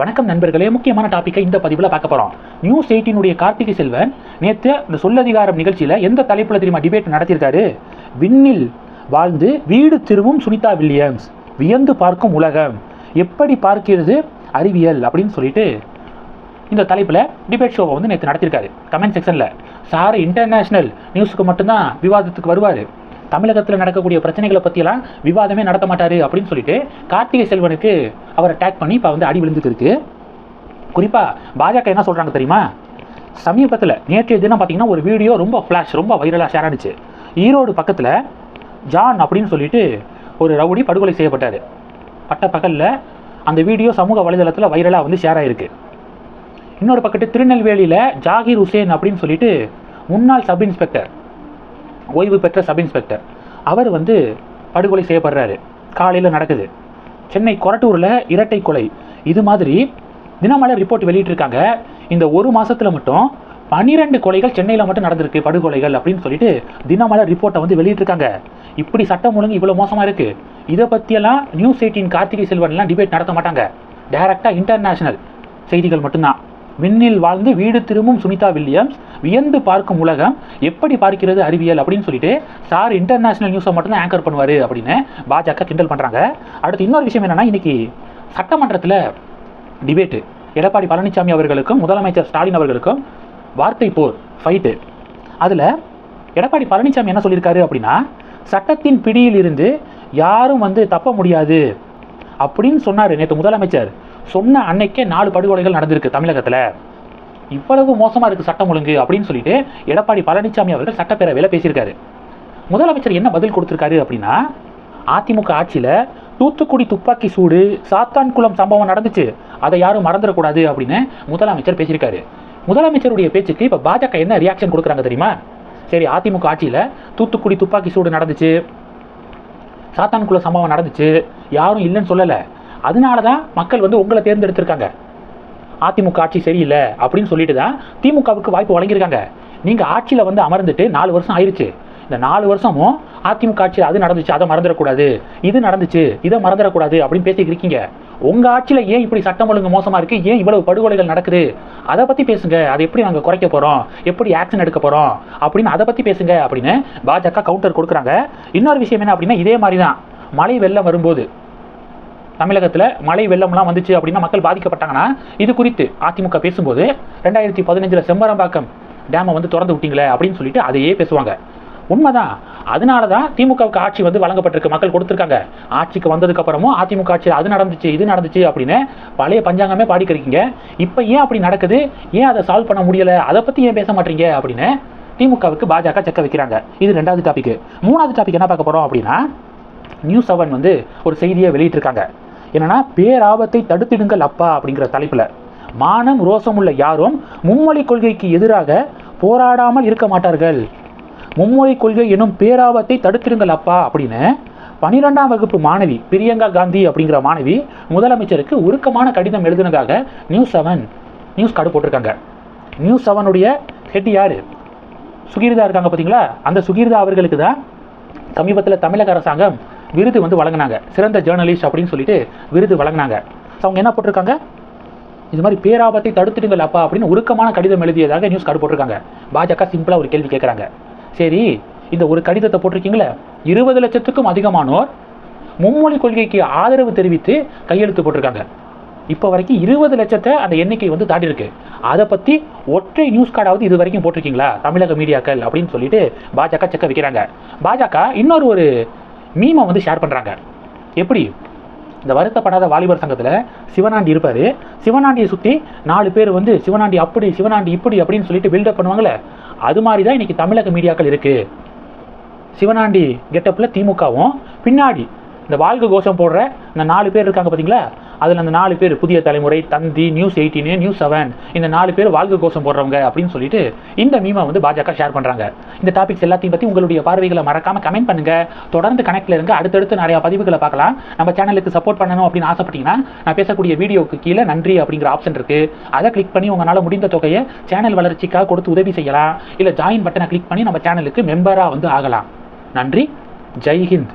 வணக்கம் நண்பர்களே முக்கியமான டாப்பிக்கை இந்த பதிவில் பார்க்க போகிறோம் நியூஸ் எயிட்டினுடைய கார்த்திகை செல்வன் நேற்று இந்த சொல்லதிகாரம் நிகழ்ச்சியில் எந்த தலைப்பில் தெரியுமா டிபேட் நடத்தியிருக்காரு? விண்ணில் வாழ்ந்து வீடு திரும்பும் சுனிதா வில்லியம்ஸ் வியந்து பார்க்கும் உலகம் எப்படி பார்க்கிறது அறிவியல் அப்படின்னு சொல்லிட்டு இந்த தலைப்பில் டிபேட் ஷோவை வந்து நேற்று நடத்தியிருக்காரு. கமெண்ட் செக்ஷனில் சார் இன்டர்நேஷ்னல் நியூஸுக்கு மட்டும்தான் விவாதத்துக்கு வருவார். தமிழகத்தில் நடக்கக்கூடிய பிரச்சனைகளை பற்றியெல்லாம் விவாதமே நடத்த மாட்டார் அப்படின்னு சொல்லிட்டு கார்த்திகை செல்வனுக்கு அவரை அட்டாக் பண்ணி இப்போ வந்து அடி விழுந்துட்டு இருக்கு. குறிப்பாக பாஜக என்ன சொல்கிறாங்க தெரியுமா? சமீபத்தில் நேற்றைய தினம் பார்த்தீங்கன்னா ஒரு வீடியோ ரொம்ப ஃப்ளாஷ் ரொம்ப வைரலாக ஷேர் ஆனிச்சு. ஈரோடு பக்கத்தில் ஜான் அப்படின்னு சொல்லிட்டு ஒரு ரவுடி படுகொலை செய்யப்பட்டார். பட்ட பகலில் அந்த வீடியோ சமூக வலைதளத்தில் வைரலாக வந்து ஷேர் ஆகிருக்கு இன்னொரு பக்கத்து திருநெல்வேலியில் ஜாகிர் ஹுசேன் அப்படின்னு சொல்லிட்டு முன்னாள் சப் இன்ஸ்பெக்டர் ஓய்வு பெற்ற சப் இன்ஸ்பெக்டர். அவர் வந்து படுகொலை செய்யப்படுறாரு. காலையில் நடக்குது. சென்னை கொரட்டூரில் இரட்டை கொலை. இது மாதிரி தினமலர் ரிப்போர்ட் வெளியிட்டிருக்காங்க. இந்த ஒரு மாதத்தில் மட்டும் பன்னிரெண்டு கொலைகள் சென்னையில் மட்டும் நடந்திருக்கு படுகொலைகள் அப்படின்னு சொல்லிட்டு தினமலர் ரிப்போர்ட்டை வந்து வெளியிட்டிருக்காங்க. இப்படி சட்டம் ஒழுங்கு இவ்வளோ மோசமாக இருக்குது இதை பற்றியெல்லாம் நியூஸ் எயிட்டின் கார்த்திகை செல்வன்லாம் டிபேட் நடத்த மாட்டாங்க. டைரெக்டாக இன்டர்நேஷனல் செய்திகள் மட்டும்தான். விண்ணில் வாழ்ந்து வீடு திரும்பும் சுனிதா வில்லியம்ஸ் வியந்து பார்க்கும் உலகம் எப்படி பார்க்கிறது அறிவியல் அப்படின்னு சொல்லிட்டு சார் இன்டர்நேஷனல் நியூஸை மட்டும்தான் ஆங்கர் பண்ணுவார் அப்படின்னு பாஜக கிண்டல் பண்ணுறாங்க அடுத்து இன்னொரு விஷயம் என்னென்னா இன்னைக்கு சட்டமன்றத்தில் டிபேட்டு எடப்பாடி பழனிசாமி அவர்களுக்கும் முதலமைச்சர் ஸ்டாலின் அவர்களுக்கும் வார்த்தை போர் ஃபைட்டு அதில் எடப்பாடி பழனிசாமி என்ன சொல்லியிருக்காரு அப்படின்னா சட்டத்தின் பிடியில் இருந்து யாரும் வந்து தப்ப முடியாது அப்படின்னு சொன்னார் நேற்று முதலமைச்சர். சொன்ன அன்னைக்கே நாலு படுகொலைகள் நடந்திருக்கு தமிழகத்தில். இவ்வளவு மோசமாக இருக்குது சட்டம் ஒழுங்கு அப்படின்னு சொல்லிட்டு எடப்பாடி பழனிசாமி அவர்கள் சட்டப்பேரவையில் பேசியிருக்காரு. முதலமைச்சர் என்ன பதில் கொடுத்துருக்காரு அப்படின்னா அதிமுக ஆட்சியில் தூத்துக்குடி துப்பாக்கி சூடு சாத்தான்குளம் சம்பவம் நடந்துச்சு. அதை யாரும் மறந்துடக்கூடாது அப்படின்னு முதலமைச்சர் பேசியிருக்காரு. முதலமைச்சருடைய பேச்சுக்கு இப்போ பாஜக என்ன ரியாக்ஷன் கொடுக்குறாங்க தெரியுமா? சரி அதிமுக ஆட்சியில் தூத்துக்குடி துப்பாக்கி சூடு நடந்துச்சு சாத்தான்குளம் சம்பவம் நடந்துச்சு யாரும் இல்லைன்னு சொல்லலை. அதனால தான் மக்கள் வந்து உங்களை தேர்ந்தெடுத்திருக்காங்க. அதிமுக ஆட்சி சரியில்லை அப்படின்னு சொல்லிட்டு தான் திமுகவுக்கு வாய்ப்பு வழங்கியிருக்காங்க. நீங்கள் ஆட்சியில் வந்து அமர்ந்துட்டு நாலு வருஷம் ஆயிருச்சு. இந்த நாலு வருஷமும் அதிமுக ஆட்சியில் அது நடந்துச்சு அதை மறந்துடக்கூடாது. இது நடந்துச்சு இதை மறந்துடக்கூடாது அப்படின்னு பேசிக்கிட்டு இருக்கீங்க. உங்கள் ஆட்சியில் ஏன் இப்படி சட்டம் ஒழுங்கு மோசமாக இருக்குது ஏன் இவ்வளவு படுகொலைகள் நடக்குது? அதை பற்றி பேசுங்க. அதை எப்படி நாங்கள் குறைக்க போகிறோம் எப்படி ஆக்ஷன் எடுக்க போகிறோம் அப்படின்னு அதை பற்றி பேசுங்க அப்படின்னு பாஜக கவுண்டர் கொடுக்குறாங்க. இன்னொரு விஷயம் என்ன அப்படின்னா இதே மாதிரி தான் மழை வெள்ளம் வரும்போது தமிழகத்தில் மழை வெள்ளம்லாம் வந்துச்சு அப்படின்னா மக்கள் பாதிக்கப்பட்டாங்கன்னா இது குறித்து அதிமுக பேசும்போது ரெண்டாயிரத்தி பதினஞ்சில் செம்பரம்பாக்கம் டேமை வந்து திறந்து விட்டீங்களே அப்படின்னு சொல்லிட்டு அதையே பேசுவாங்க. உண்மைதான். அதனால தான் திமுகவுக்கு ஆட்சி வந்து வழங்கப்பட்டிருக்கு மக்கள் கொடுத்துருக்காங்க. ஆட்சிக்கு வந்ததுக்கு அப்புறமும் அதிமுக ஆட்சி அது நடந்துச்சு இது நடந்துச்சு அப்படின்னு பழைய பஞ்சாங்கமே பாடிக்கிறீங்க இப்போ ஏன் அப்படி நடக்குது? ஏன் அதை சால்வ் பண்ண முடியலை? அதை பற்றி ஏன் பேச மாட்டீங்க? அப்படின்னு திமுகவுக்கு பாஜக செக்க வைக்கிறாங்க. இது ரெண்டாவது டாபிக் மூணாவது டாபிக் என்ன பார்க்க போகிறோம் அப்படின்னா நியூஸ் செவன் வந்து ஒரு செய்தியை வெளியிட்டிருக்காங்க. என்னன்னா பேராபத்தை தடுத்திடுங்கள் அப்பா அப்படிங்கிற தலைப்பில். மானம் ரோசமுள்ள யாரும் மும்மொழி கொள்கைக்கு எதிராக போராடாமல் இருக்க மாட்டார்கள். மும்மொழி கொள்கை எனும் பேராபத்தை தடுத்திடுங்கள் அப்பா அப்படின்னு பனிரெண்டாம் வகுப்பு மாணவி பிரியங்கா காந்தி அப்படிங்கிற மாணவி முதலமைச்சருக்கு உருக்கமான கடிதம் எழுதுனதாக நியூஸ் செவன் நியூஸ் கார்டு போட்டிருக்காங்க. நியூஸ் செவனுடைய ஹெட் யார்? சுகீர்தா இருக்காங்க பார்த்தீங்களா அந்த சுகீர்தா அவர்களுக்கு தான் சமீபத்தில் தமிழக அரசாங்கம் விருது வந்து வழங்கினாங்க. சிறந்த ஜேர்னலிஸ்ட் அப்படின்னு சொல்லிட்டு விருது வழங்கினாங்க. ஸோ அவங்க என்ன போட்டிருக்காங்க? இது மாதிரி பேராபத்தை தடுத்துடுங்கள் அப்பா அப்படின்னு உருக்கமான கடிதம் எழுதியதாக நியூஸ் கார்டு போட்டிருக்காங்க. பாஜக சிம்பிளாக ஒரு கேள்வி கேட்குறாங்க சரி இந்த ஒரு கடிதத்தை போட்டிருக்கீங்களே? இருபது லட்சத்துக்கும் அதிகமானோர் மும்மொழி கொள்கைக்கு ஆதரவு தெரிவித்து கையெழுத்து போட்டிருக்காங்க. இப்போ வரைக்கும் இருபது லட்சத்தை அந்த எண்ணிக்கை வந்து தாண்டி இருக்கு. அதை பற்றி ஒற்றை நியூஸ் கார்டாவது இது வரைக்கும் போட்டிருக்கீங்களா? தமிழக மீடியாக்கள் அப்படின்னு சொல்லிட்டு பாஜக செக்க வைக்கிறாங்க. பாஜக இன்னொரு ஒரு மீமை வந்து ஷேர் பண்ணுறாங்க எப்படி? இந்த வருத்தப்படாத வாலிபர் சங்கத்தில் சிவனாண்டி இருப்பார். சிவனாண்டியை சுற்றி நாலு பேர் வந்து சிவனாண்டி அப்படி சிவனாண்டி இப்படி அப்படின்னு சொல்லிட்டு பில்டப் பண்ணுவாங்களே அது மாதிரி தான் இன்றைக்கி தமிழக மீடியாக்கள் இருக்குது சிவனாண்டி கெட்டப்பில் திமுகவும் பின்னாடி இந்த வாழ்க கோஷம் போடுற இந்த நாலு பேர் இருக்காங்க பார்த்தீங்களா அதில் அந்த நாலு பேர் Puthiya Thalaimurai Thanthi news eighteen news seven இந்த நாலு பேர் வாழ்க்கை கோஷம் போடுறவங்க அப்படின்னு சொல்லிட்டு இந்த மீமை வந்து பாஜக ஷேர் பண்ணுறாங்க இந்த டாபிக்ஸ் எல்லாத்தையும் பற்றி உங்களுடைய பார்வைகளை மறக்காமல் கமெண்ட் பண்ணுங்க. தொடர்ந்து கனெக்டில் இருங்க. அடுத்தடுத்து நிறைய பதிவுகளை பார்க்கலாம். நம்ம சேனலுக்கு சப்போர்ட் பண்ணணும் அப்படின்னு ஆசைப்பட்டீங்கன்னா நான் பேசக்கூடிய வீடியோக்கு கீழே நன்றி அப்படிங்கிற ஆப்ஷன் இருக்கு. அதை கிளிக் பண்ணி உங்களால் முடிந்த தொகையை சேனல் வளர்ச்சிக்காக கொடுத்து உதவி செய்யலாம். இல்லை ஜாயின் பட்டனை கிளிக் பண்ணி நம்ம சேனலுக்கு மெம்பராக வந்து ஆகலாம். நன்றி. ஜெய்ஹிந்த்